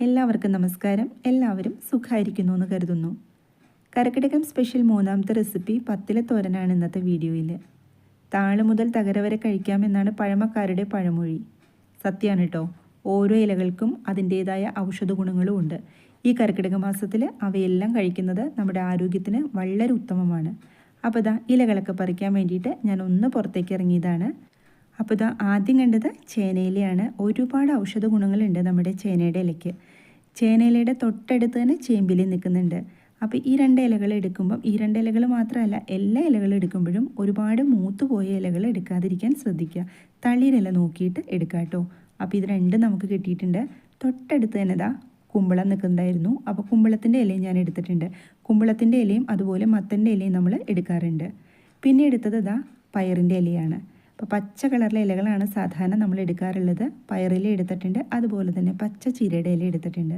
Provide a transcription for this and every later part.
എല്ലാവർക്കും നമസ്കാരം. എല്ലാവരും സുഖമായിരിക്കുന്നു എന്ന് കരുതുന്നു. കരക്കിടകം സ്പെഷ്യൽ മൂന്നാമത്തെ റെസിപ്പി പത്തിലെ തോരനാണ് ഇന്നത്തെ വീഡിയോയിൽ താഴ് മുതൽ തകര വരെ കഴിക്കാമെന്നാണ് പഴമക്കാരുടെ പഴമൊഴി. സത്യമാണ് കേട്ടോ ഓരോ ഇലകൾക്കും അതിന്റേതായ ഔഷധ ഗുണങ്ങളും ഉണ്ട്. ഈ കർക്കിടക മാസത്തിൽ അവയെല്ലാം കഴിക്കുന്നത് നമ്മുടെ ആരോഗ്യത്തിന് വളരെ ഉത്തമമാണ്. അപ്പോൾ ഇതാ ഇലകളൊക്കെ പറിക്കാൻ വേണ്ടിയിട്ട് ഞാൻ ഒന്ന് പുറത്തേക്ക് ഇറങ്ങിയതാണ്. അപ്പോൾ ഇതാ ആദ്യം കണ്ടത് ചേനയിലയാണ്. ഒരുപാട് ഔഷധ ഗുണങ്ങളുണ്ട് നമ്മുടെ ചേനയുടെ ഇലയ്ക്ക്. ചേനയിലയുടെ തൊട്ടടുത്ത് തന്നെ ചേമ്പിലി നിൽക്കുന്നുണ്ട്. അപ്പോൾ ഈ രണ്ട് ഇലകൾ എടുക്കുമ്പം ഈ രണ്ട് ഇലകൾ മാത്രമല്ല എല്ലാ ഇലകളും എടുക്കുമ്പോഴും ഒരുപാട് മൂത്ത് പോയ ഇലകൾ എടുക്കാതിരിക്കാൻ ശ്രദ്ധിക്കുക. തളിരില നോക്കിയിട്ട് എടുക്കുക കേട്ടോ അപ്പോൾ ഇത് രണ്ടും നമുക്ക് കിട്ടിയിട്ടുണ്ട്. തൊട്ടടുത്ത് തന്നെ ഇതാ കുമ്പളം നിൽക്കുന്നുണ്ടായിരുന്നു. അപ്പോൾ കുമ്പളത്തിന്റെ ഇലയും ഞാൻ എടുത്തിട്ടുണ്ട്. കുമ്പളത്തിന്റെ ഇലയും അതുപോലെ മത്തന്റെ ഇലയും നമ്മൾ എടുക്കാറുണ്ട്. പിന്നെ എടുത്തത് ഇതാ പയറിന്റെ ഇലയാണ്. അപ്പോൾ പച്ച കളറിലെ ഇലകളാണ് സാധാരണ നമ്മൾ എടുക്കാറുള്ളത്. പയറില എടുത്തിട്ടുണ്ട്. അതുപോലെ തന്നെ പച്ച ചീരയുടെ ഇല എടുത്തിട്ടുണ്ട്.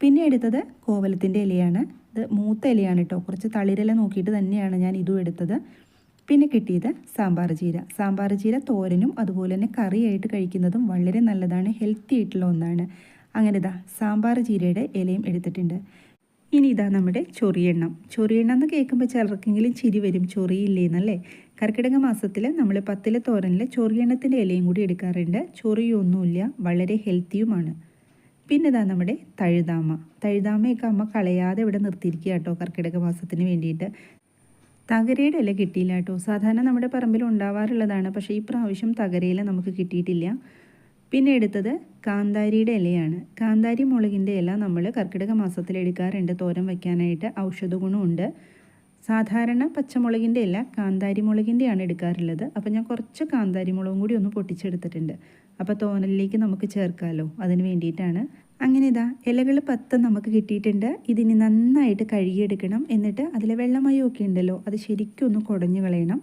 പിന്നെ എടുത്തത് കോവലത്തിന്റെ ഇലയാണ്. ഇത് മൂത്ത ഇലയാണ് കേട്ടോ. കുറച്ച് തളിരില നോക്കിയിട്ട് തന്നെയാണ് ഞാൻ ഇതും എടുത്തത്. പിന്നെ കിട്ടിയത് സാമ്പാർ ചീര. സാമ്പാർ ചീര തോരനും അതുപോലെ തന്നെ കറിയായിട്ട് കഴിക്കുന്നതും വളരെ നല്ലതാണ്. ഹെൽത്തി ആയിട്ടുള്ള ഒന്നാണ്. അങ്ങനെ ഇതാ സാമ്പാർ ചീരയുടെ ഇലയും എടുത്തിട്ടുണ്ട്. ഇനി ഇതാ നമ്മുടെ ചൊറിയെണ്ണം. ചൊറിയെണ്ണം എന്ന് കേൾക്കുമ്പോൾ ചിലർക്കെങ്കിലും ചിരി വരും. ചൊറിയില്ലേന്നല്ലേ? കർക്കിടക മാസത്തിൽ നമ്മൾ പത്തിലെ തോരനിൽ ചൊറിയെണ്ണത്തിന്റെ ഇലയും കൂടി എടുക്കാറുണ്ട്. ചൊറിയൊന്നുമില്ല വളരെ ഹെൽത്തിയുമാണ്. പിന്നെ ഇതാ നമ്മുടെ തഴുതാമ തഴുതാമയൊക്കെ അമ്മ കളയാതെ ഇവിടെ നിർത്തിയിരിക്കുക കേട്ടോ കർക്കിടക മാസത്തിന് വേണ്ടിയിട്ട്. തകരയുടെ ഇല കിട്ടിയില്ല കേട്ടോ. സാധാരണ നമ്മുടെ പറമ്പിൽ ഉണ്ടാവാറുള്ളതാണ് പക്ഷേ ഈ പ്രാവശ്യം തകരയില നമുക്ക് കിട്ടിയിട്ടില്ല. പിന്നെ എടുത്തത് കാന്താരിയുടെ ഇലയാണ്. കാന്താരി മുളകിന്റെ ഇല നമ്മൾ കർക്കിടക മാസത്തിൽ എടുക്കാറുണ്ട് തോരൻ വയ്ക്കാനായിട്ട്. ഔഷധ ഗുണമുണ്ട് സാധാരണ പച്ചമുളകിന്റെ അല്ല കാന്താരി മുളകിന്റെയാണ് എടുക്കാറുള്ളത്. അപ്പോൾ ഞാൻ കുറച്ച് കാന്താരി മുളകും കൂടി ഒന്ന് പൊട്ടിച്ചെടുത്തിട്ടുണ്ട്. അപ്പോൾ തോനലിലേക്ക് നമുക്ക് ചേർക്കാമല്ലോ അതിന് വേണ്ടിയിട്ടാണ്. അങ്ങനെ ഇതാ ഇലകൾ പത്ത് നമുക്ക് കിട്ടിയിട്ടുണ്ട്. ഇതിന് നന്നായിട്ട് കഴുകിയെടുക്കണം. എന്നിട്ട് അതിലെ വെള്ളമയമൊക്കെ ഉണ്ടല്ലോ അത് ശരിക്കും ഒന്ന് കുടഞ്ഞു കളയണം.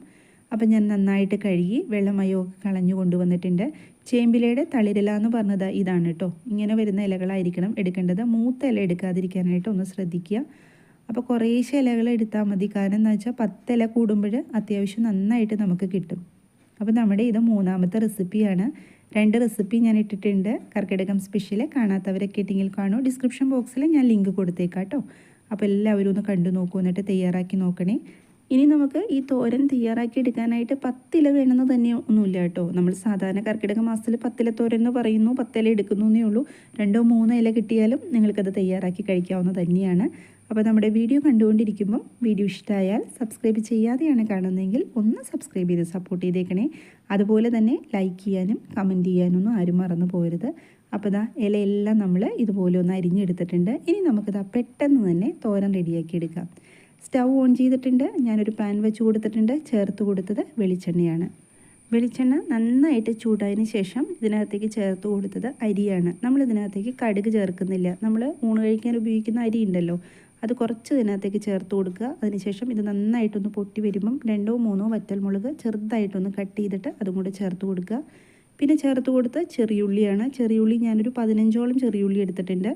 അപ്പം ഞാൻ നന്നായിട്ട് കഴുകി വെള്ളമയമൊക്കെ കളഞ്ഞു കൊണ്ടുവന്നിട്ടുണ്ട്. ചേമ്പിലയുടെ തളിരില എന്ന് പറഞ്ഞത് ഇതാണ് കേട്ടോ. ഇങ്ങനെ വരുന്ന ഇലകളായിരിക്കണം എടുക്കേണ്ടത്. മൂത്ത ഇല എടുക്കാതിരിക്കാനായിട്ട് ഒന്ന് ശ്രദ്ധിക്കുക. അപ്പോൾ കുറേശ്ശെ ഇലകൾ എടുത്താൽ മതി. കാരണം എന്താ വെച്ചാൽ പത്ത് ഇല കൂടുമ്പോൾ അത്യാവശ്യം നന്നായിട്ട് നമുക്ക് കിട്ടും. അപ്പോൾ നമ്മുടെ ഇത് മൂന്നാമത്തെ റെസിപ്പിയാണ്. രണ്ട് റെസിപ്പി ഞാൻ ഇട്ടിട്ടുണ്ട്. കർക്കിടകം സ്പെഷ്യൽ കാണാത്തവരൊക്കെ ഇട്ടെങ്കിൽ കാണൂ. ഡിസ്ക്രിപ്ഷൻ ബോക്സിൽ ഞാൻ ലിങ്ക് കൊടുത്തേക്കാം കേട്ടോ അപ്പോൾ എല്ലാവരും ഒന്ന് കണ്ടു നോക്കൂ എന്നിട്ട് തയ്യാറാക്കി നോക്കണേ. ഇനി നമുക്ക് ഈ തോരൻ തയ്യാറാക്കി എടുക്കാനായിട്ട് പത്തില വേണമെന്ന് തന്നെ ഒന്നുമില്ല കേട്ടോ നമ്മൾ സാധാരണ കർക്കിടക മാസത്തിൽ പത്തില തോരൻ എന്ന് പറയുന്നു. പത്തില എടുക്കുന്നു എന്നേ ഉള്ളൂ. രണ്ടോ മൂന്നോ ഇല കിട്ടിയാലും നിങ്ങൾക്കത് തയ്യാറാക്കി കഴിക്കാവുന്ന തന്നെയാണ്. അപ്പോൾ നമ്മുടെ വീഡിയോ കണ്ടുകൊണ്ടിരിക്കുമ്പോൾ വീഡിയോ ഇഷ്ടമായാൽ സബ്സ്ക്രൈബ് ചെയ്യാതെയാണ് കാണുന്നതെങ്കിൽ ഒന്ന് സബ്സ്ക്രൈബ് ചെയ്ത് സപ്പോർട്ട് ചെയ്തേക്കണേ. അതുപോലെ തന്നെ ലൈക്ക് ചെയ്യാനും കമന്റ് ചെയ്യാനൊന്നും ആരും മറന്നു പോരുത് അപ്പോൾ ഇതാ ഇലയെല്ലാം നമ്മൾ ഇതുപോലെ ഒന്ന് അരിഞ്ഞെടുത്തിട്ടുണ്ട്. ഇനി നമുക്കിതാ പെട്ടെന്ന് തന്നെ തോരൻ റെഡിയാക്കി എടുക്കാം. സ്റ്റൗ ഓൺ ചെയ്തിട്ടുണ്ട്. ഞാനൊരു പാൻ വെച്ച് കൊടുത്തിട്ടുണ്ട്. ചേർത്ത് കൊടുത്തത് വെളിച്ചെണ്ണയാണ്. വെളിച്ചെണ്ണ നന്നായിട്ട് ചൂടായതിന് ശേഷം ഇതിനകത്തേക്ക് ചേർത്ത് കൊടുത്തത് അരിയാണ്. നമ്മൾ ഇതിനകത്തേക്ക് കടുക് ചേർക്കുന്നില്ല. നമ്മൾ ഊണ് കഴിക്കാൻ ഉപയോഗിക്കുന്ന അരി ഉണ്ടല്ലോ. അത് കുറച്ച് ഇതിനകത്തേക്ക് ചേർത്ത് കൊടുക്കുക. അതിനുശേഷം ഇത് നന്നായിട്ടൊന്ന് പൊട്ടി വരുമ്പം രണ്ടോ മൂന്നോ വറ്റൽമുളക് ചെറുതായിട്ടൊന്ന് കട്ട് ചെയ്തിട്ട് അതും കൂടെ ചേർത്ത് കൊടുക്കുക. പിന്നെ ചേർത്ത് കൊടുത്ത് ചെറിയുള്ളിയാണ്. ചെറിയുള്ളി ഞാനൊരു പതിനഞ്ചോളം ചെറിയുള്ളി എടുത്തിട്ടുണ്ട്.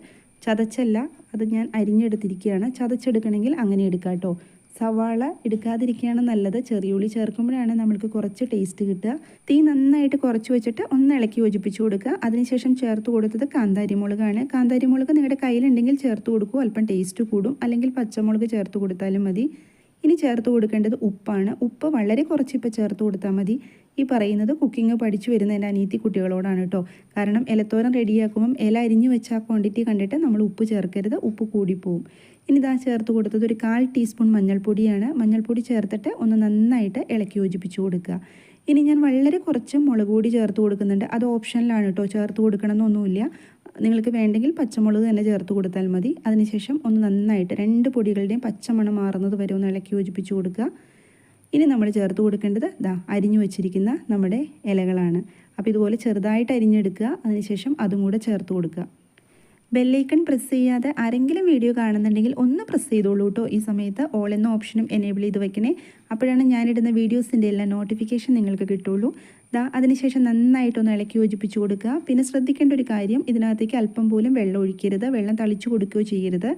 ചതച്ചല്ല അത് ഞാൻ അരിഞ്ഞെടുത്തിരിക്കുകയാണ്. ചതച്ചെടുക്കണമെങ്കിൽ അങ്ങനെ എടുക്കാം കേട്ടോ സവാള എടുക്കാതിരിക്കുകയാണ് നല്ലത്. ചെറിയുള്ളി ചേർക്കുമ്പോഴാണ് നമ്മൾക്ക് കുറച്ച് ടേസ്റ്റ് കിട്ടുക. തീ നന്നായിട്ട് കുറച്ച് വെച്ചിട്ട് ഒന്ന് ഇളക്കി യോജിപ്പിച്ച് കൊടുക്കുക. അതിനുശേഷം ചേർത്ത് കൊടുത്തത് കാന്താരി മുളകാണ് കാന്താരി മുളക് നിങ്ങളുടെ കയ്യിലുണ്ടെങ്കിൽ ചേർത്ത് കൊടുക്കൂ അല്പം ടേസ്റ്റ് കൂടും. അല്ലെങ്കിൽ പച്ചമുളക് ചേർത്ത് കൊടുത്താലും മതി. ഇനി ചേർത്ത് കൊടുക്കേണ്ടത് ഉപ്പാണ്. ഉപ്പ് വളരെ കുറച്ച് ചേർത്ത് കൊടുത്താൽ മതി. ഈ പറയുന്നത് കുക്കിംഗ് പഠിച്ചു വരുന്ന എന്റെ അനീത്തി കുട്ടികളോടാണ് കേട്ടോ. കാരണം ഇലത്തോരം റെഡിയാക്കുമ്പം ഇല അരിഞ്ഞു വെച്ച ആ ക്വാണ്ടിറ്റി കണ്ടിട്ട് നമ്മൾ ഉപ്പ് ചേർക്കരുത് ഉപ്പ് കൂടിപ്പോവും. ഇനി ഇതാ ചേർത്ത് കൊടുത്തത് ഒരു കാൽ ടീസ്പൂൺ മഞ്ഞൾപ്പൊടിയാണ്. മഞ്ഞൾപ്പൊടി ചേർത്തിട്ട് ഒന്ന് നന്നായിട്ട് ഇളക്കി യോജിപ്പിച്ച് കൊടുക്കുക. ഇനി ഞാൻ വളരെ കുറച്ച് മുളക് പൊടി ചേർത്ത് കൊടുക്കുന്നുണ്ട്. അത് ഓപ്ഷനിലാണ് കേട്ടോ. ചേർത്ത് കൊടുക്കണമെന്നൊന്നുമില്ല. നിങ്ങൾക്ക് വേണ്ടെങ്കിൽ പച്ചമുളക് തന്നെ ചേർത്ത് കൊടുത്താൽ മതി. അതിനുശേഷം ഒന്ന് നന്നായിട്ട് രണ്ട് പൊടികളുടെയും പച്ചമണം മാറുന്നത് വരെ ഒന്ന് ഇളക്കി യോജിപ്പിച്ച് കൊടുക്കുക. ഇനി നമ്മൾ ചേർത്ത് കൊടുക്കേണ്ടത് ദാ അരിഞ്ഞു വെച്ചിരിക്കുന്ന നമ്മുടെ ഇലകളാണ്. അപ്പോൾ ഇതുപോലെ ചെറുതായിട്ട് അരിഞ്ഞെടുക്കുക. അതിനുശേഷം അതും കൂടെ ചേർത്ത് കൊടുക്കുക. ബെല്ലൈക്കൺ പ്രസ് ചെയ്യാതെ ആരെങ്കിലും വീഡിയോ കാണുന്നുണ്ടെങ്കിൽ ഒന്ന് പ്രസ് ചെയ്തോളൂ കേട്ടോ ഈ സമയത്ത് ഓൾ എന്ന ഓപ്ഷനും എനേബിൾ ചെയ്ത് വെക്കണേ. അപ്പോഴാണ് ഞാനിടുന്ന വീഡിയോസിന്റെ എല്ലാം നോട്ടിഫിക്കേഷൻ നിങ്ങൾക്ക് കിട്ടുള്ളൂ. ദാ അതിനുശേഷം നന്നായിട്ടൊന്ന് ഇളക്കി യോജിപ്പിച്ച് കൊടുക്കുക. പിന്നെ ശ്രദ്ധിക്കേണ്ട ഒരു കാര്യം ഇതിനകത്തേക്ക് അല്പം പോലും വെള്ളം ഒഴിക്കരുത്. വെള്ളം തളിച്ചു കൊടുക്കുകയോ ചെയ്യരുത്.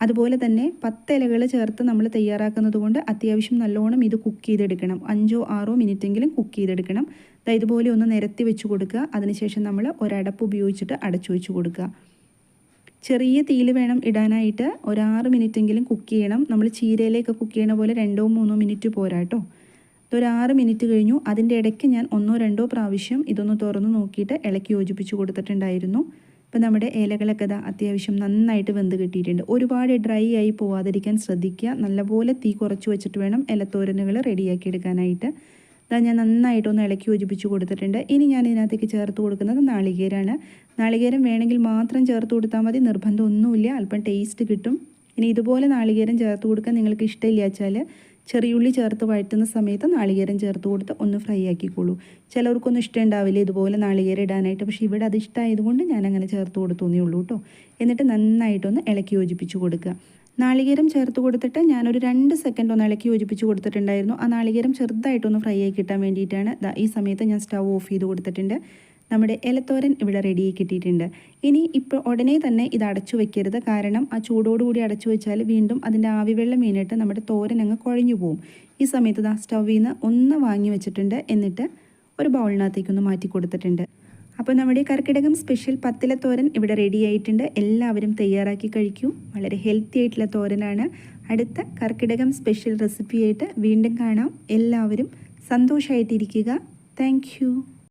അതുപോലെ തന്നെ പത്ത് ഇലകൾ ചേർത്ത് നമ്മൾ തയ്യാറാക്കുന്നത് കൊണ്ട് അത്യാവശ്യം നല്ലോണം ഇത് കുക്ക് ചെയ്തെടുക്കണം. അഞ്ചോ ആറോ മിനിറ്റെങ്കിലും കുക്ക് ചെയ്തെടുക്കണം. ഇതുപോലെ ഒന്ന് നിരത്തി വെച്ച് കൊടുക്കുക. അതിനുശേഷം നമ്മൾ ഒരടപ്പ് ഉപയോഗിച്ചിട്ട് അടച്ചു വെച്ച് കൊടുക്കുക. ചെറിയ തീയിൽ വേണം ഇടാനായിട്ട്. ഒരാറ് മിനിറ്റെങ്കിലും കുക്ക് ചെയ്യണം. നമ്മൾ ചീരയിലേക്ക് കുക്ക് ചെയ്യണ പോലെ രണ്ടോ മൂന്നോ മിനിറ്റ് പോരാട്ടോ ഇതൊരാറ് മിനിറ്റ് കഴിഞ്ഞു. അതിന്റെ ഇടയ്ക്ക് ഞാൻ ഒന്നോ രണ്ടോ പ്രാവശ്യം ഇതൊന്ന് തുറന്ന് നോക്കിയിട്ട് ഇളക്കി യോജിപ്പിച്ച് കൊടുത്തിട്ടുണ്ടായിരുന്നു. ഇപ്പം നമ്മുടെ ഇലകളൊക്കെ ഇതാ അത്യാവശ്യം നന്നായിട്ട് വെന്ത് കിട്ടിയിട്ടുണ്ട്. ഒരുപാട് ഡ്രൈ ആയി പോവാതിരിക്കാൻ ശ്രദ്ധിക്കുക. നല്ലപോലെ തീ കുറച്ച് വെച്ചിട്ട് വേണം ഇലത്തോരനുകൾ റെഡിയാക്കി എടുക്കാനായിട്ട്. ഇതാ ഞാൻ നന്നായിട്ടൊന്ന് ഇളക്കി യോജിപ്പിച്ച് കൊടുത്തിട്ടുണ്ട്. ഇനി ഞാൻ ഇതിനകത്തേക്ക് ചേർത്ത് കൊടുക്കുന്നത് നാളികേരമാണ് നാളികേരം വേണമെങ്കിൽ മാത്രം ചേർത്ത് കൊടുത്താൽ മതി. നിർബന്ധമൊന്നുമില്ല. അല്പം ടേസ്റ്റ് കിട്ടും. ഇനി ഇതുപോലെ നാളികേരം ചേർത്ത് കൊടുക്കാൻ നിങ്ങൾക്ക് ഇഷ്ടമില്ല വെച്ചാൽ ചെറിയുള്ളി ചേർത്ത് വഴറ്റുന്ന സമയത്ത് നാളികേരം ചേർത്ത് കൊടുത്ത് ഒന്ന് ഫ്രൈ ആക്കിക്കോളൂ. ഇഷ്ടം ഉണ്ടാവില്ല ഇതുപോലെ നാളികേരം ഇടാനായിട്ട്. പക്ഷേ ഇവിടെ അത് ഇഷ്ടമായതുകൊണ്ട് ഞാൻ അങ്ങനെ ചേർത്ത് കൊടുത്തോന്നേ ഉള്ളൂ കേട്ടോ എന്നിട്ട് നന്നായിട്ടൊന്ന് ഇളക്കി യോജിപ്പിച്ച് കൊടുക്കുക. നാളികേരം ചേർത്ത് കൊടുത്തിട്ട് ഞാനൊരു രണ്ട് സെക്കൻഡ് ഒന്ന് ഇളക്കി യോജിപ്പിച്ച് കൊടുത്തിട്ടുണ്ടായിരുന്നു. ആ നാളികേരം ചെറുതായിട്ടൊന്ന് ഫ്രൈ ആയി കിട്ടാൻ വേണ്ടിയിട്ടാണ് ഈ സമയത്ത് ഞാൻ സ്റ്റവ് ഓഫ് ചെയ്ത് കൊടുത്തിട്ടുണ്ട്. നമ്മുടെ ഇലത്തോരൻ ഇവിടെ റെഡിയായി കിട്ടിയിട്ടുണ്ട്. ഇനി ഇപ്പോൾ ഉടനെ തന്നെ ഇത് അടച്ചു വെക്കരുത്. കാരണം ആ ചൂടോടുകൂടി അടച്ചു വെച്ചാൽ വീണ്ടും അതിന്റെ ആവിവെള്ളം വീണിട്ട് നമ്മുടെ തോരൻ അങ്ങ് കുഴഞ്ഞു പോവും. ഈ സമയത്ത് ആ സ്റ്റൗവിൽ നിന്ന് ഒന്ന് വാങ്ങി വെച്ചിട്ടുണ്ട്. എന്നിട്ട് ഒരു ബൗളിനകത്തേക്കൊന്ന് മാറ്റി കൊടുത്തിട്ടുണ്ട്. അപ്പോൾ നമ്മുടെ കർക്കിടകം സ്പെഷ്യൽ പത്തില തോരൻ ഇവിടെ റെഡി ആയിട്ടുണ്ട്. എല്ലാവരും തയ്യാറാക്കി കഴിക്കും. വളരെ ഹെൽത്തി ആയിട്ടുള്ള തോരനാണ്. അടുത്ത കർക്കിടകം സ്പെഷ്യൽ റെസിപ്പിയായിട്ട് വീണ്ടും കാണാം. എല്ലാവരും സന്തോഷമായിട്ടിരിക്കുക താങ്ക്